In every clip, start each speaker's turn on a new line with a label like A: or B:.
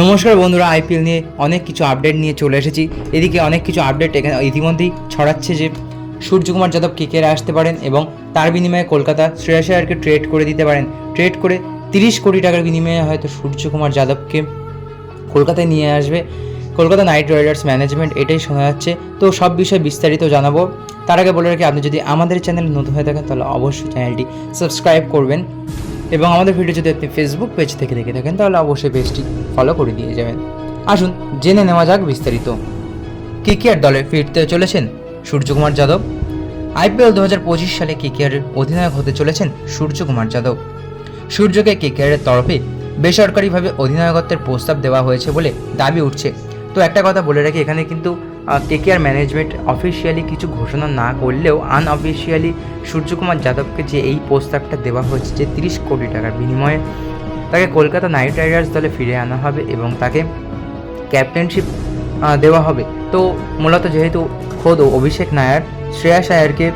A: নমস্কার বন্ধুরা আইপিএল নিয়ে অনেক কিছু আপডেট নিয়ে চলে এসেছি। এদিকে অনেক কিছু আপডেট এখানে ইতিমধ্যেই ছড়াচ্ছে যে সূর্যকুমার যাদব কেকেরে আসতে পারেন এবং তার বিনিময়ে কলকাতা শ্রেয়াস আয়ারকে ট্রেড করে দিতে পারেন। ট্রেড করে তিরিশ কোটি টাকার বিনিময়ে হয়তো সূর্যকুমার যাদবকে কলকাতায় নিয়ে আসবে। কলকাতা নাইট রাইডার্স ম্যানেজমেন্ট এটাই শোনা যাচ্ছে। তো সব বিষয়ে বিস্তারিত জানাব। তার আগে বলে রাখি, আপনি যদি আমাদের চ্যানেল নতুন হয়ে থাকেন, তাহলে অবশ্যই চ্যানেলটি সাবস্ক্রাইব করবেন। এবং আমাদের ভিডিও যদি আপনি ফেসবুক পেজ থেকে দেখে থাকেন, তাহলে অবশ্যই পেজটি ফলো করে দিয়ে যাবেন। আসুন, জেনে নেওয়া যাক বিস্তারিত। কে কেকেআর দলে ফিরতে চলেছেন সূর্যকুমার যাদব? আইপিএল দু হাজার পঁচিশ সালে কে কেকেআরের অধিনায়ক হতে চলেছেন সূর্যকুমার যাদব? সূর্যকে কে কেকেআরের তরফে বেসরকারিভাবে অধিনায়কত্বের প্রস্তাব দেওয়া হয়েছে বলে দাবি উঠছে। তো একটা কথা বলে রাখি, এখানে কিন্তু কেকেআর ম্যানেজমেন্ট অফিসিয়ালি কিছু ঘোষণা না করলেও আনঅফিসিয়ালি সূর্যকুমার যাদবকে যে এই প্রস্তাবটা দেওয়া হয়েছে যে তিরিশ কোটি টাকার বিনিময়ে তাকে কলকাতা নাইট রাইডার্স দলে ফিরে আনা হবে এবং তাকে ক্যাপ্টেনশিপ দেওয়া হবে। তো মূলত যেহেতু খোদ অভিষেক নায়ার শ্রেয়াস আয়ারকে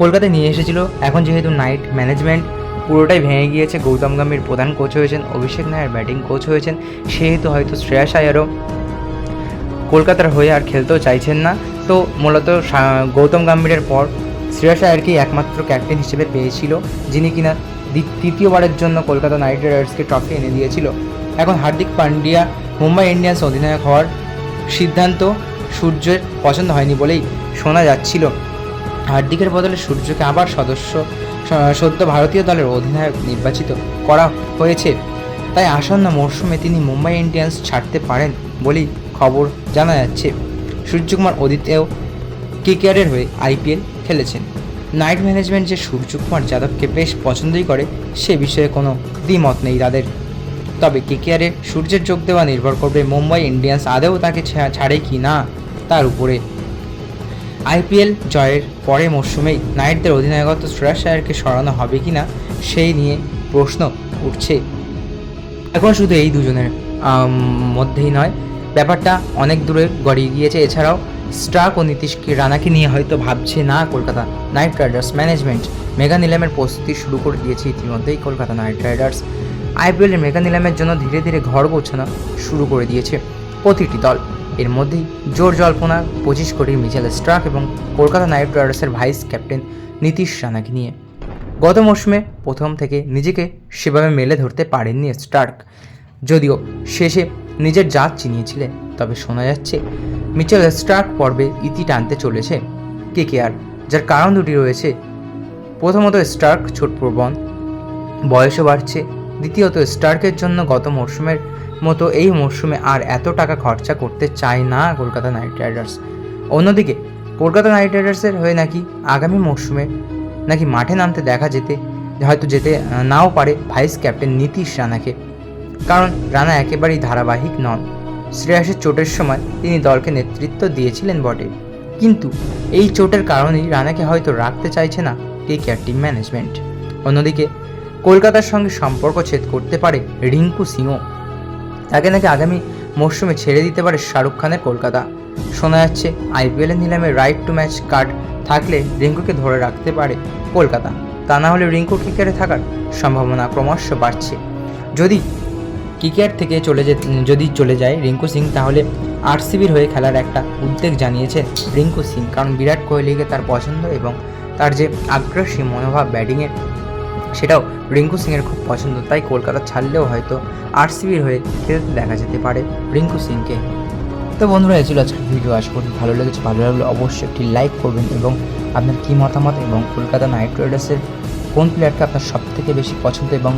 A: কলকাতায় নিয়ে এসেছিল, এখন যেহেতু নাইট ম্যানেজমেন্ট পুরোটাই ভেঙে গিয়েছে, গৌতম গম্ভীর প্রধান কোচ হয়েছেন, অভিষেক নায়ার ব্যাটিং কোচ হয়েছেন, সেহেতু হয়তো শ্রেয়াস আয়ারও কলকাতার হয়ে আর খেলতেও চাইছেন না। তো মূলত গৌতম গম্ভীরের পর শ্রেয়াস আয়ারকেই একমাত্র ক্যাপ্টেন হিসেবে পেয়েছিল, যিনি কিনা তৃতীয়বারের জন্য কলকাতা নাইট রাইডার্সকে ট্রফি এনে দিয়েছিল। এখন হার্দিক পান্ডিয়া, মুম্বাই ইন্ডিয়ান্স অধিনায়ক হওয়ার সিদ্ধান্ত সূর্যের পছন্দ হয়নি বলেই শোনা যাচ্ছিল। হার্দিকের বদলে সূর্যকে আবার সদস্য সদ্য ভারতীয় দলের অধিনায়ক নির্বাচিত করা হয়েছে। তাই আসন্ন মরশুমে তিনি মুম্বাই ইন্ডিয়ান্স ছাড়তে পারেন বলেই খবর জানা যাচ্ছে, সূর্যকুমার অদিতেও কেকেআরের হয়ে আইপিএল খেলেছেন। নাইট ম্যানেজমেন্ট যে সূর্যকুমার যাদবকে বেশ পছন্দই করে, সে বিষয়ে কোনো দ্বিমত নেই তাদের। তবে কেকেআরে সূর্যের যোগ দেওয়া নির্ভর করবে মুম্বাই ইন্ডিয়ান্স আদেও তাকে ছাড়ে কি না, তার উপরে। আইপিএল জয়ের পরে মরশুমেই নাইটদের অধিনায়কত্ব শ্রেয়াস আয়ারকে সরানো হবে কি না, সেই নিয়ে প্রশ্ন উঠছে। এখন শুধু এই দুজনের মধ্যেই নয় ব্যাপারটা অনেক দূরে গড়িয়ে গিয়েছে। এছাড়াও স্টার্ক ও নীতিশকে রানাকে নিয়ে হয়তো ভাবছে না Kolkata Knight Riders management. Mega নিলামের প্রস্তুতি শুরু করে দিয়েছে ইতিমধ্যেই কলকাতা নাইট রাইডার্স। আইপিএলের মেগা নিলামের জন্য ধীরে ধীরে ঘর গোছানো শুরু করে দিয়েছে প্রতিটি দল। এর মধ্যেই জোর জল্পনা, পঁচিশ কোটির মিচেল স্ট্রাক এবং কলকাতা নাইট রাইডার্সের ভাইস ক্যাপ্টেন নীতিশ রানাকে নিয়ে। গত মরশুমে প্রথম থেকে নিজেকে সেভাবে মেলে ধরতে পারেননি স্টার্ক। যদিও শেষে নিজের জাত চিনিয়েছিলেন, তবে শোনা যাচ্ছে মিচেল স্টার্ক পর্বে ইতি টানতে চলেছে কে কে আর যার কারণ দুটি রয়েছে। প্রথমত স্টার্ক ছোট প্রবণ, বয়সও বাড়ছে। দ্বিতীয়ত স্টার্কের জন্য গত মরশুমের মতো এই মরশুমে আর এত টাকা খরচা করতে চায় না কলকাতা নাইট রাইডার্স। অন্যদিকে কলকাতা নাইট রাইডার্সের হয়ে নাকি আগামী মরশুমে নাকি মাঠে নামতে দেখা যেতে, হয়তো যেতে নাও পারে ভাইস ক্যাপ্টেন নীতিশ রানাকে। কারণ রানা একেবারেই ধারাবাহিক নন। শ্রেয়াসের চোটের সময় তিনি দলকে নেতৃত্ব দিয়েছিলেন বটে। কিন্তু এই চোটের কারণেই রানাকে হয়তো রাখতে চাইছে না কে কেয়ার টিম ম্যানেজমেন্ট। অন্যদিকে, কলকাতার সঙ্গে সম্পর্ক ছেদ করতে পারে রিঙ্কু সিংও। তাকে নাকি আগামী মরশুমে ছেড়ে দিতে পারে শাহরুখ খানের কলকাতা। শোনা যাচ্ছে আইপিএলের নিলামে রাইট টু ম্যাচ কার্ড থাকলে রিঙ্কুকে ধরে রাখতে পারে কলকাতা। তা না হলে রিঙ্কু ক্রিকেটে থাকার সম্ভাবনা ক্রমশ বাড়ছে। যদি ক্রিকেট থেকে চলে যে যদি চলে যায় রিঙ্কু সিং, তাহলে আরসিবির হয়ে খেলার একটা উদ্বেগ জানিয়েছে রিঙ্কু সিং। কারণ বিরাট কোহলিকে তার পছন্দ এবং তার যে আগ্রাসী মনোভাব ব্যাটিংয়ে, সেটাও রিঙ্কু সিংয়ের খুব পছন্দ। তাই কলকাতা ছাড়লেও হয়তো আরসিবির হয়ে খেলতে দেখা যেতে পারে রিঙ্কু সিংকে। তো বন্ধুরা, এই ছিল আজকের ভিডিও। আশা করি ভালো লেগেছে। ভালো লাগলে অবশ্যই একটি লাইক করবেন এবং আপনার কী মতামত এবং কলকাতা নাইট রাইডার্সের কোন প্লেয়ারকে আপনার সবথেকে বেশি পছন্দ এবং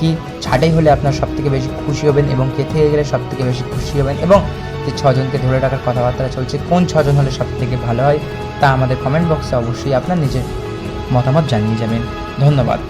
A: কি ছাটাই হলে আপনার সব থেকে বেশি খুশি হবেন এবং কে থেকে গেলে সব থেকে বেশি খুশি হবেন এবং যে ছজনকে ধরে রাখার কথাবার্তা চলছে, কোন ছজন হলে সব থেকে ভালো হয় তা আমাদের কমেন্ট বক্সে অবশ্যই আপনার নিজের মতামত জানিয়ে যাবেন। ধন্যবাদ।